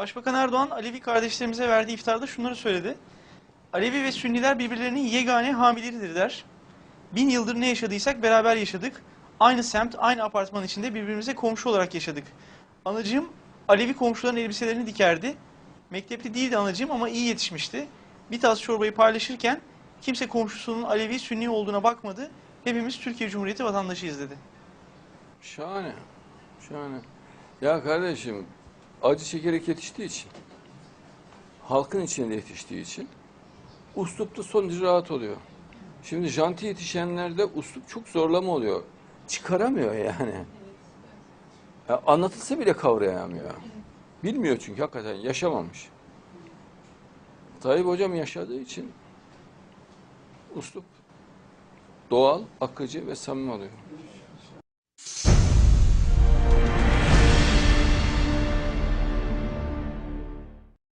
Başbakan Erdoğan Alevi kardeşlerimize verdiği iftarda şunları söyledi. Alevi ve Sünniler birbirlerinin yegane hamileridir der. Bin yıldır ne yaşadıysak beraber yaşadık. Aynı semt, aynı apartman içinde birbirimize komşu olarak yaşadık. Anacığım Alevi komşuların elbiselerini dikerdi. Mektepli değildi anacığım ama iyi yetişmişti. Bir tas çorbayı paylaşırken kimse komşusunun Alevi, Sünni olduğuna bakmadı. Hepimiz Türkiye Cumhuriyeti vatandaşıyız dedi. Şahane. Şahane. Ya kardeşim acı çekerek yetiştiği için halkın içinde yetiştiği için uslupta son derece rahat oluyor. Şimdi janti yetişenlerde uslup çok zorlama oluyor. Çıkaramıyor yani. Ya anlatılsa bile kavrayamıyor. Bilmiyor çünkü hakikaten yaşamamış. Tayyip hocam yaşadığı için uslup doğal, akıcı ve samimi oluyor.